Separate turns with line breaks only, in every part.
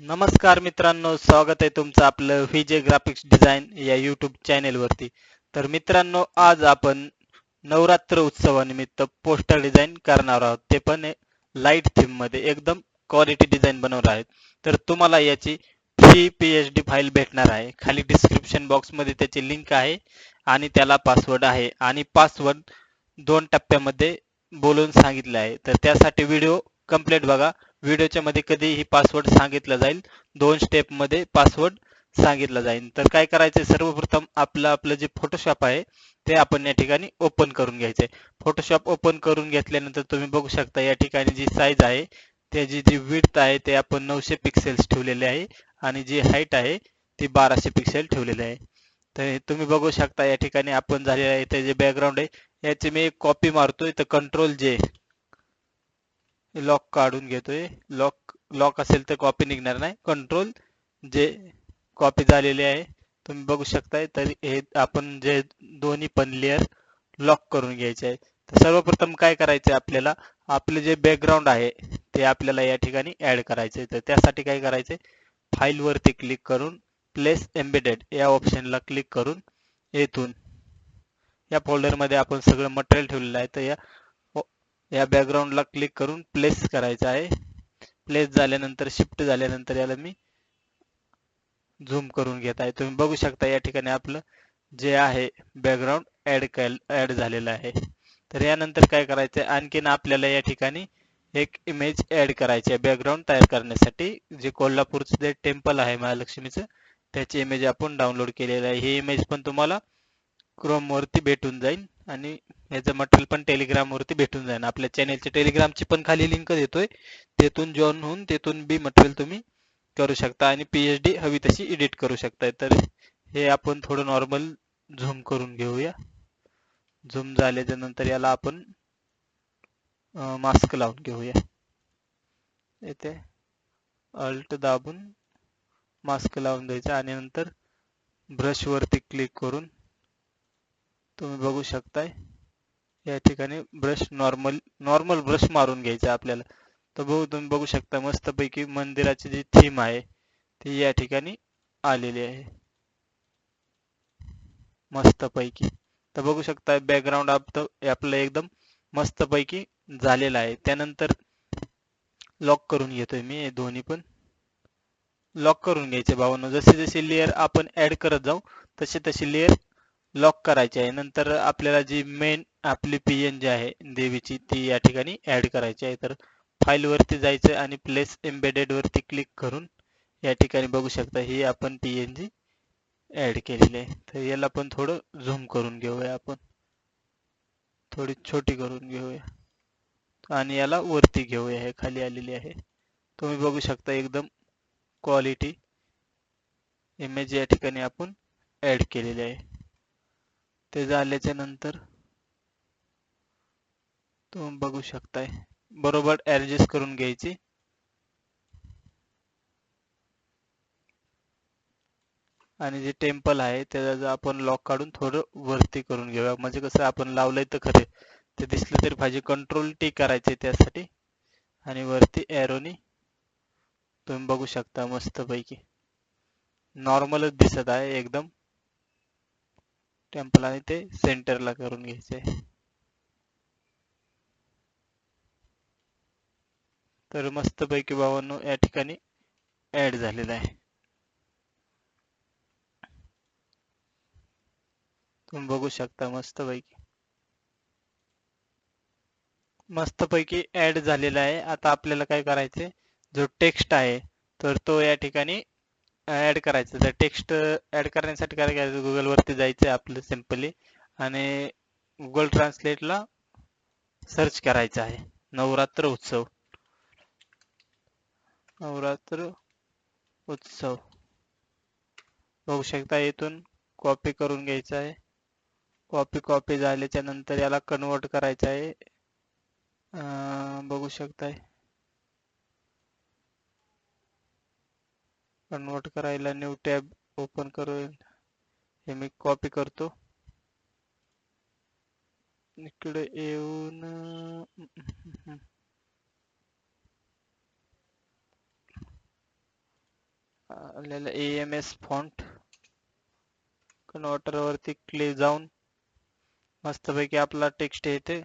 नमस्कार मित्रांनो स्वागत आहे तुमचं आपलं विजय ग्राफिक्स डिझाईन या यूट्यूब चॅनेलवरती तर मित्रांनो आज आपण नवरात्र उत्सवानिमित्त पोस्टर डिझाईन करणार आहोत. ते पण लाइट थीममध्ये एकदम क्वालिटी डिझाईन बनवणार आहेत. तर तुम्हाला याची free P H D file भेटणार आहे. खाली डिस्क्रिप्शन बॉक्समध्ये त्याची लिंक आहे आणि त्याला पासवर्ड आहे. आणि पासवर्ड दोन टप्प्यामध्ये बोलून सांगितले आहे. तर त्यासाठी व्हिडिओ कंप्लीट बघा. व्हिडिओच्या मध्ये कधीही पासवर्ड सांगितलं जाईल. दोन स्टेपमध्ये पासवर्ड सांगितलं जाईल. तर काय करायचंय? सर्वप्रथम आपलं आपलं जे फोटोशॉप आहे ते आपण या ठिकाणी ओपन करून घ्यायचंय. फोटोशॉप ओपन करून घेतल्यानंतर तुम्ही बघू शकता या ठिकाणी जी साईज आहे त्याची जी विड्थ आहे ते आपण नऊशे पिक्सेल्स ठेवलेले आहे आणि जी हाईट आहे ती बाराशे पिक्सेल ठेवलेली आहे. तर तुम्ही बघू शकता या ठिकाणी आपण झालेलं आहे ते जे बॅकग्राऊंड आहे याची मी एक कॉपी मारतोय. तर कंट्रोल जे लॉक काढून घेतोय. लॉक लॉक असेल तर कॉपी निघणार नाही. कंट्रोल जे कॉपी झालेले आहे तुम्ही बघू शकताय. तर हे आपण जे दोन्ही पण लेअर लॉक करून घ्यायचे आहे तर सर्वप्रथम काय करायचं आपल्याला? आपले जे बॅकग्राऊंड आहे ते आपल्याला या ठिकाणी ऍड करायचे तर त्यासाठी काय करायचे फाईल वरती क्लिक करून प्लेस एम्बेडेड या ऑप्शनला क्लिक करून येथून या फोल्डरमध्ये आपण सगळं मटेरियल ठेवलेलं आहे. तर या या बॅकग्राऊंडला क्लिक करून प्लेस करायचं आहे. प्लेस झाल्यानंतर शिफ्ट झाल्यानंतर याला मी झूम करून घेत आहे. तुम्ही बघू शकता या ठिकाणी आपलं जे आहे बॅकग्राऊंड ऍड ऍड झालेलं आहे. तर यानंतर काय करायचं आणखीन आपल्याला या ठिकाणी एक इमेज ऍड करायची आहे. बॅकग्राऊंड तयार करण्यासाठी जे कोल्हापूरचं जे टेम्पल आहे महालक्ष्मीचं त्याची इमेज आपण डाउनलोड केलेलं आहे. ही इमेज पण तुम्हाला क्रोमवरती भेटून जाईल. आणि याचं मटेरियल पण टेलिग्राम वरती भेटून जाईल आपल्या चॅनेलची टेलिग्रामची पण खाली लिंक देतोय. तेथून जॉईन होऊन तेथून बी मटेरियल तुम्ही करू शकता आणि पीएचडी हवी तशी एडिट करू शकता तर हे आपण थोडं नॉर्मल झूम करून घेऊया. झूम झाल्याच्यानंतर याला आपण मास्क लावून घेऊया. येथे अल्ट दाबून मास्क लावून द्यायचा आणि नंतर ब्रश वरती क्लिक करून तुम्ही बघू शकताय. या ठिकाणी ब्रश नॉर्मल नॉर्मल ब्रश मारून घ्यायचा आपल्याला. तर बघू तुम्ही बघू शकता मस्तपैकी मंदिराची जी थीम आहे ती या ठिकाणी आलेली आहे. मस्तपैकी. तर बघू शकता बॅकग्राऊंड आपलं एकदम मस्तपैकी झालेला आहे. त्यानंतर लॉक करून घेतोय मी दोन्ही पण. लॉक करून घ्यायचे भावांनो. जसे जसे लेअर आपण ऍड करत जाऊ तसे तसे लेअर लॉक करायची आहे. नंतर आपल्याला जी मेन आपली पीएन जी आहे देवीची ती या ठिकाणी ऍड करायची आहे. तर फाईल वरती जायचं आणि प्लेस एम्बेडेड वरती क्लिक करून या ठिकाणी बघू शकता ही आपण पीएनजी ऍड केलेली आहे. तर याला पण थोडं झूम करून घेऊया आपण. थोडी छोटी करून घेऊया. आणि याला वरती घेऊया. हे खाली आलेली आहे. तुम्ही बघू शकता एकदम क्वालिटी इमेज या ठिकाणी आपण ऍड केलेली आहे. ते झाल्याच्यानंतर तुम्ही बघू शकताय. बरोबर ऍडजस्ट करून घ्यायची. आणि जे टेम्पल आहे त्याचा आपण लॉक काढून थोडं वरती करून घेऊया. म्हणजे कसं आपण लावलंय तर खरे ते दिसलं तरी पाहिजे. कंट्रोल टी करायचे त्यासाठी. आणि वरती एरोनी तुम्ही बघू शकता मस्त पैकी नॉर्मलच दिसत आहे एकदम. टेम्पल आणि ते सेंटरला करून घ्यायचे तर मस्त पैकी भावांनो या ठिकाणी ऍड झालेला आहे. तुम्ही बघू शकता मस्त पैकी मस्त पैकी ऍड झालेला आहे. आता आपल्याला काय करायचे जो टेक्स्ट आहे तर तो या ठिकाणी ऍड करायचं. तर टेक्स्ट ऍड करण्यासाठी काय करायचं? गुगल वरती जायचं आपलं सिम्पली आणि गुगल ट्रान्सलेटला सर्च करायचं आहे. नवरात्र उत्सव. नवरात्र उत्सव. बघू शकता इथून कॉपी करून घ्यायचं आहे. कॉपी कॉपी झाल्याच्यानंतर याला कन्वर्ट करायचं आहे. बघू शकताय. कन्वर्ट करायला न्यू टॅब ओपन करून हे मी कॉपी करतो. इकडे येऊन आपल्याला एम एस फॉन्ट कन्वर्टर वरती क्ले जाऊन मस्तपैकी आपला टेक्स्ट येते.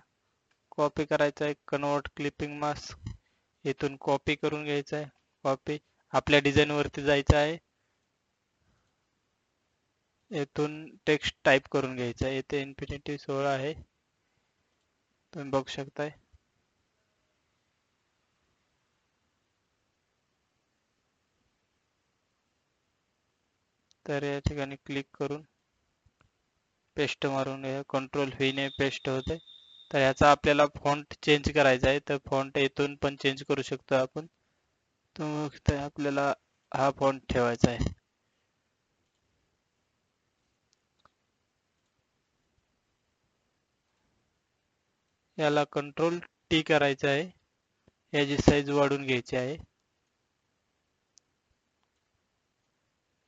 कॉपी करायचा आहे कन्वर्ट क्लिपिंग मास्क इथून कॉपी करून घ्यायचा आहे कॉपी आपल्या डिझाईन वरती जायचं आहे. येथून टेक्स्ट टाईप करून घ्यायचा आहे. येथे इन्फिनिटी सोळा आहे. तुम्ही बघू शकताय. तर या ठिकाणी क्लिक करून पेस्ट मारून कंट्रोल व्हीने पेस्ट होते तर याचा आपल्याला फॉन्ट चेंज करायचा आहे. तर फॉन्ट येथून पण चेंज करू शकतो आपण. तर आपल्याला हा फॉन्ट ठेवायचा आहे. याला कंट्रोल टी करायचं आहे. याची साईज वाढून घ्यायची आहे.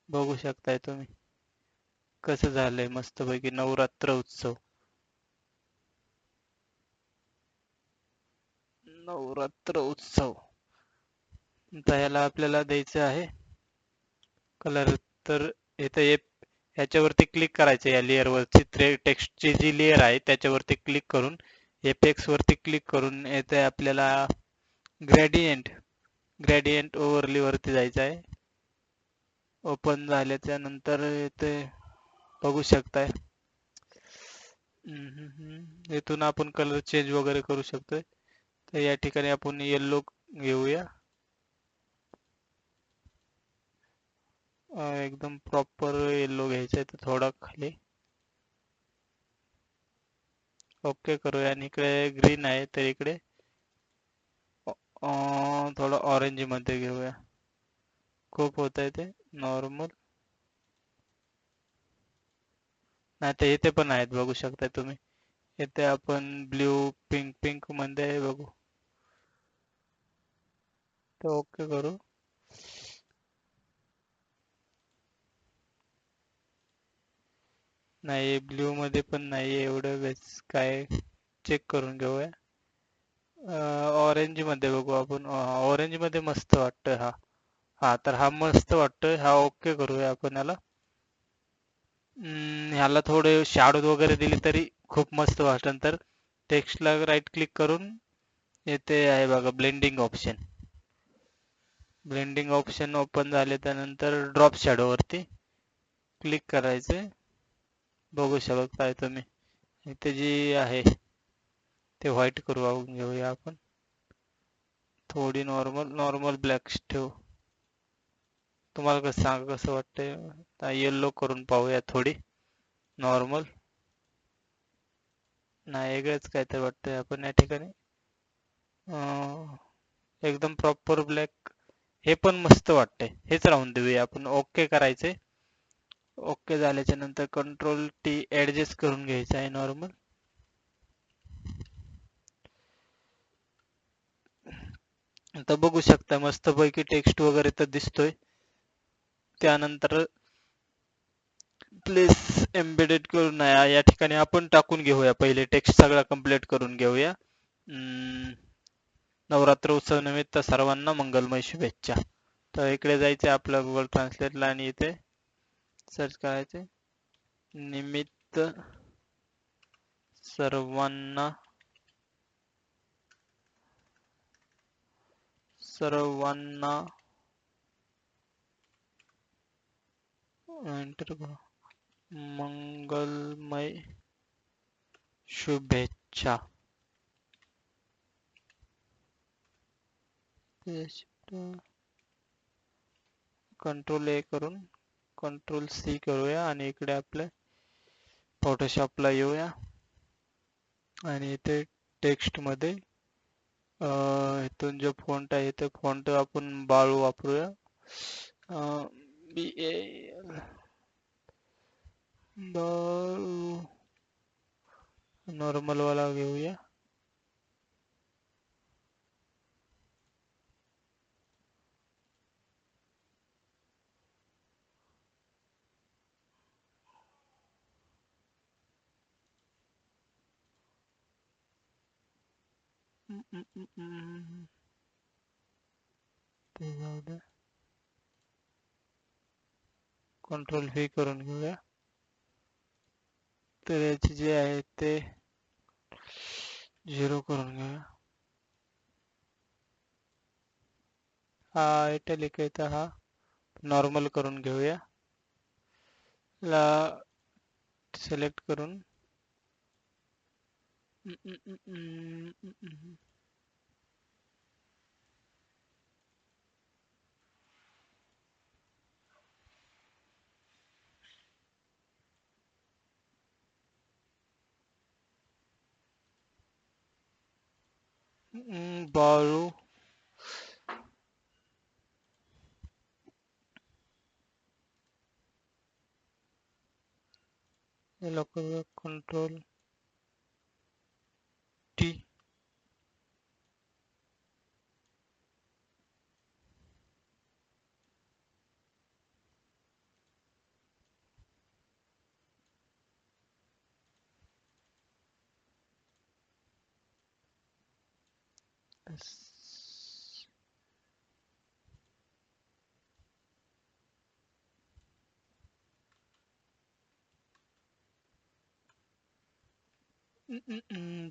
बघू शकताय तुम्ही. कसं झालंय? मस्तपैकी नवरात्र उत्सव. नवरात्र उत्सव. आता याला आपल्याला द्यायचं आहे. कलर तर इथे याच्यावरती क्लिक करायचं या लेअर वरची टेक्स्टची जी लेअर आहे त्याच्यावरती क्लिक करून एपेक्स वरती क्लिक करून येथे आपल्याला ग्रॅडियंट ग्रॅडियंट ओव्हरली वरती जायचं आहे. ओपन झाल्याच्यानंतर इथे बघू शकताय. इथून आपण कलर चेंज वगैरे करू शकतोय. तर या ठिकाणी आपण येल्लो घेऊया. एकदम प्रॉपर येल्लो घ्यायचा आहे तर थोडा खाली. ओके करूया. आणि इकडे ग्रीन आहे तर इकडे थोडं ऑरेंजमध्ये घेऊया. खूप होत आहे ते नॉर्मल नाही तर इथे पण आहेत बघू शकता तुम्ही. इथे आपण ब्ल्यू पिंक पिंकमध्ये बघू. तर ओके करू. नाही ब्ल्यू मध्ये पण नाही एवढं. बेस काय चेक करून घेऊया. ऑरेंजमध्ये बघू आपण. ऑरेंजमध्ये मस्त वाटतोय हा. हा तर हा मस्त वाटतोय. हा ओके करूया आपण याला. ह्याला थोडे शॅडो वगैरे दिली तरी खूप मस्त वाटेल तर टेक्स्टला राईट क्लिक करून येते आहे बघा blending option blending option open झाले त्यानंतर ड्रॉप शॅडो वरती क्लिक करायचे बघू शकताय तुम्ही. इथे जी आहे ते व्हाईट करू घेऊया आपण. थोडी नॉर्मल नॉर्मल ब्लॅक ठेवू. तुम्हाला कसं सांगा कसं वाटतंय? येल्लो करून पाहूया थोडी. नॉर्मल नाही वेगळंच काहीतरी वाटतंय आपण या ठिकाणी. एकदम प्रॉपर ब्लॅक हे पण मस्त वाटतंय. हेच राहून देऊया आपण. ओके करायचे ओके झाल्याच्यानंतर कंट्रोल टी ऍडजस्ट करून घ्यायचं आहे नॉर्मल आता बघू शकता मस्तपैकी टेक्स्ट वगैरे तर दिसतोय. त्यानंतर प्लेस एम्बेडेड करून या ठिकाणी आपण टाकून घेऊया पहिले. टेक्स्ट सगळा कंप्लीट करून घेऊया. नवरात्र उत्सव निमित्त सर्वांना मंगलमय शुभेच्छा. तर इकडे जायचे आपल्या गुगल ट्रान्सलेटला आणि इथे. सर्च करायचे निमित्त सर्वांना सर्वांना एंटर मंगलमय शुभेच्छा. कंट्रोल ए करून कंट्रोल सी करूया आणि इकडे आपल्या फोटोशॉपला येऊया. आणि इथे टेक्स्टमध्ये इथून जो फॉन्ट आहे ते फॉन्ट आपण बाळू वापरूया. B A Baloo. नॉर्मल ते जाऊ द्या. कंट्रोल व्ही करून घेऊया. तर याचे जे आहे ते झिरो करून घेऊया. हा इटॅलिक आहे तर हा नॉर्मल करून घेऊया. ला सिलेक्ट करून. Borrow याला करूया कंट्रोल टी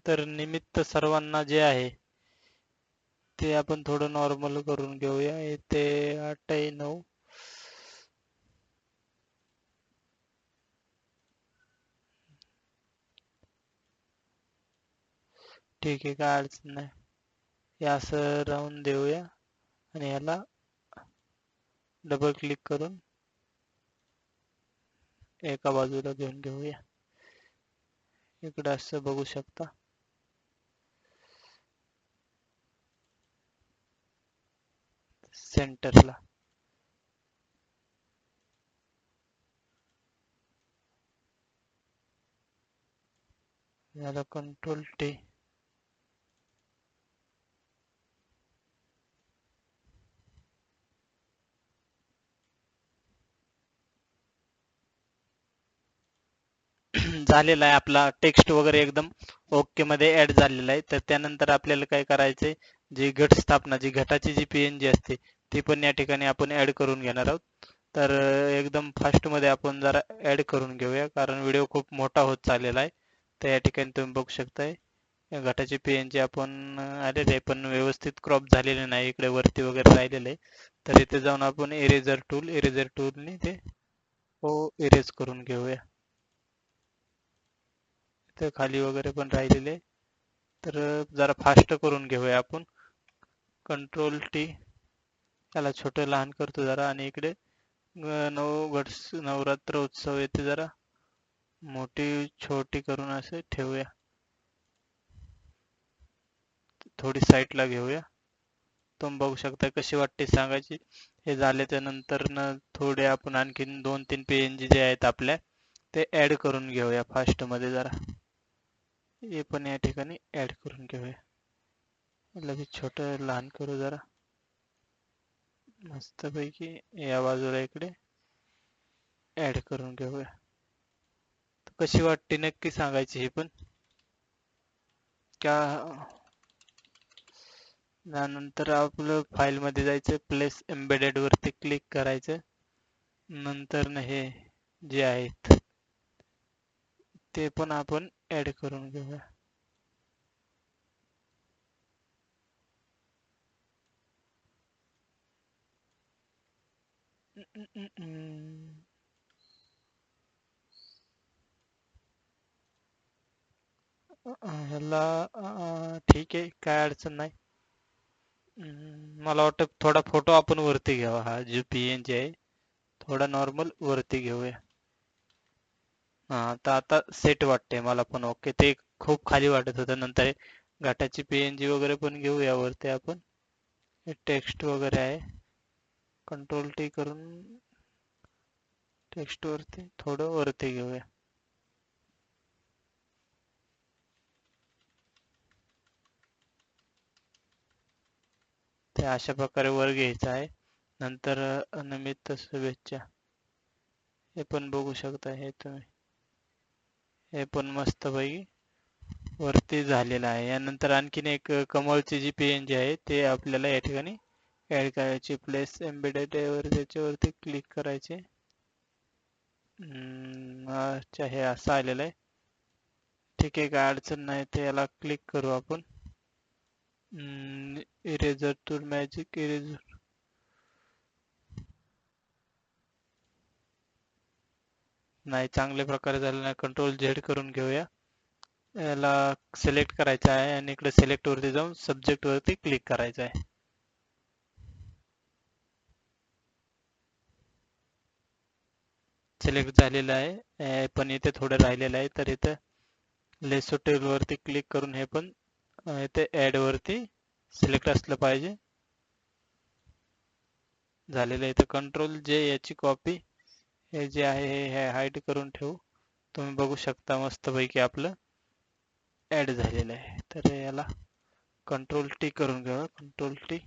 तर निमित्त सर्वांना जे आहे ते आपण थोडं नॉर्मल करून घेऊया. इथे आठ आहे नऊ. ठीक आहे काय अडचण नाही. हे असं राहून देऊया. आणि याला डबल क्लिक करून एका बाजूला घेऊन घेऊया. इकडे असं बघू शकता. सेंटरला याला कंट्रोल टी झालेला आहे आपला टेक्स्ट वगैरे एकदम ओके मध्ये ऍड झालेला आहे. तर त्यानंतर आपल्याला काय करायचंय जी घट स्थापना जी घटाची जी पीएनजी असते ती पण या ठिकाणी आपण ऍड करून घेणार आहोत. तर एकदम फास्टमध्ये आपण जरा ऍड करून घेऊया कारण व्हिडिओ खूप मोठा होत चाललेला आहे. तर या ठिकाणी तुम्ही बघू शकताय या घटाची पीएनजी आपण आलेले आहे पण व्यवस्थित क्रॉप झालेले नाही इकडे वरती वगैरे राहिलेले आहे. तर इथे जाऊन आपण इरेझर टूल इरेझर टूलने ते हो इरेज करून घेऊया. तर खाली वगैरे पण राहिलेले तर जरा फास्ट करून घेऊया आपण. कंट्रोल टी त्याला छोटं लहान करतो जरा आणि इकडे नऊ वर्ष नवरात्र उत्सव येते जरा. मोठी छोटी करून असे ठेवूया. थोडी साईडला घेऊया. तुम्ही बघू शकता कशी वाटते सांगायची. हे झाले नंतर न थोडे आपण आणखीन दोन तीन पीएनजी जे आहेत आपल्या ते ऍड करून घेऊया फास्टमध्ये जरा. हे पण या ठिकाणी ऍड करून घेऊया. लगेच छोट लहान करू जरा. मस्तपैकी या बाजूला इकडे ऍड करून घेऊया. कशी वाटते नक्की सांगायची ही पण. का त्यानंतर आपलं फाईल मध्ये जायचं प्लेस एम्बेडेड वरती क्लिक करायचं. नंतर हे जे आहेत ते पण आपण ऍड करून घेऊया. ह्याला ठीक आहे काय अडचण नाही. मला वाटतं थोडा फोटो आपण वरती घ्यावा. हा जो पीएनजी आहे थोडा नॉर्मल वरती घेऊया. हा तर आता सेट वाटते मला पण. ओके ते खूप खाली वाटत होतं. नंतर घाटाची पीएनजी वगैरे पण घेऊया वरती आपण. टेक्स्ट वगैरे आहे. कंट्रोल टी करून टेक्स्ट वरती थोडं वरती घेऊया. ते अशा प्रकारे वर घ्यायचं आहे. नंतर निमित्त शुभेच्छा. हे पण बघू शकता हे तुम्ही. हे पण मस्त पैकी वरती झालेलं आहे. यानंतर आणखीन एक कमळची जी पीएनजी आहे ते आपल्याला या ठिकाणी ऍड करायची प्लेस एम्बेडेड वर त्याच्यावरती क्लिक करायचे. अच्छा हे असं आलेलं आहे. ठीक आहे काय अडचण नाही ते याला क्लिक करू आपण. इरेझर टूर मॅजिक इरेझर नाही चांगल्या प्रकारे झालं नाही. कंट्रोल झेड करून घेऊया. याला सिलेक्ट करायचं आहे आणि इकडे सिलेक्ट वरती जाऊन सब्जेक्ट वरती क्लिक करायचं आहे. सिलेक्ट झालेलं आहे. पण इथे थोडं राहिलेलं आहे. तर इथं लेसो टेबल वरती क्लिक करून हे पण इथे ऍड वरती सिलेक्ट असलं पाहिजे. झालेलं आहे. इथं कंट्रोल जे याची कॉपी हे जे आहे हे हाईट करून ठेवू. तुम्ही बघू शकता मस्तपैकी आपलं ऍड झालेलं आहे. तर याला कंट्रोल टी करून घ्यावा कंट्रोल टी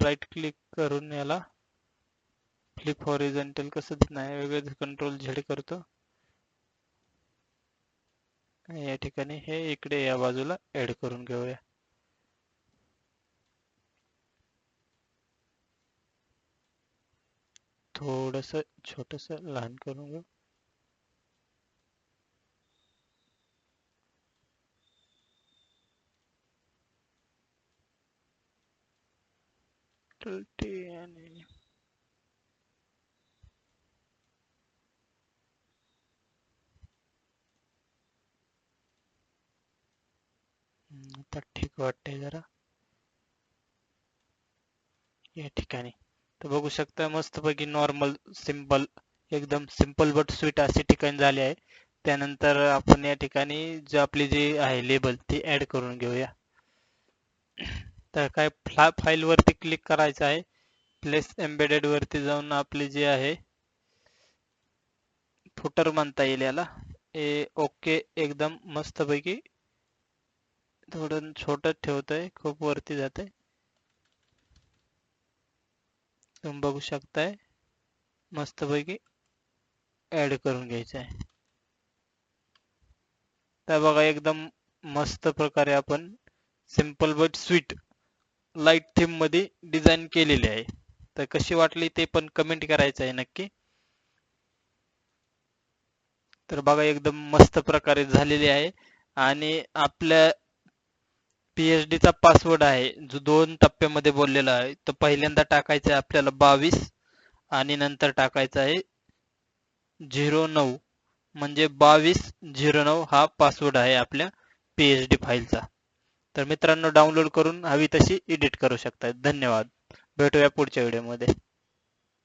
राईट क्लिक करून याला फ्लिप हॉरिझॉन्टल कसं नाही वेगळं कंट्रोल झेड करतो. या ठिकाणी हे इकडे या बाजूला ऍड करून घेऊया. थोडस छोटस लहान करून घेऊ आणि आता ठीक वाटते जरा। या ठिकाणी तर बघू शकता मस्तपैकी नॉर्मल सिंपल एकदम सिंपल बट स्वीट असे ठिकाण झाले आहे. त्यानंतर आपण या ठिकाणी जे आपली जी आहे लेबल ती ऍड करून घेऊया. तर काय फाईल वरती क्लिक करायचं आहे. प्लेस एम्बेडेड वरती जाऊन आपली जी आहे फुटर म्हणता येईल याला. ए ओके एकदम मस्तपैकी थोडं छोटं ठेवतोय. खूप वरती जाते तुम्ही बघू शकताय. मस्तपैकी ऍड करून घ्यायचं आहे तर बघा एकदम मस्त प्रकारे आपण सिंपल बट स्वीट लाइट थीममध्ये डिझाईन केलेली आहे. तर कशी वाटली ते पण कमेंट करायचं आहे नक्की. तर बघा एकदम मस्त प्रकारे झालेली आहे. आणि आपल्या पीएचडी चा पासवर्ड आहे. जो दोन टप्प्यामध्ये बोललेला आहे. तो पहिल्यांदा टाकायचा आहे आपल्याला बावीस आणि नंतर टाकायचा आहे झिरो नऊ. म्हणजे बावीस झिरो नऊ हा पासवर्ड आहे आपल्या पीएचडी फाईलचा. तर मित्रांनो डाउनलोड करून हवी तशी एडिट करू शकता धन्यवाद. भेटूया पुढच्या व्हिडिओमध्ये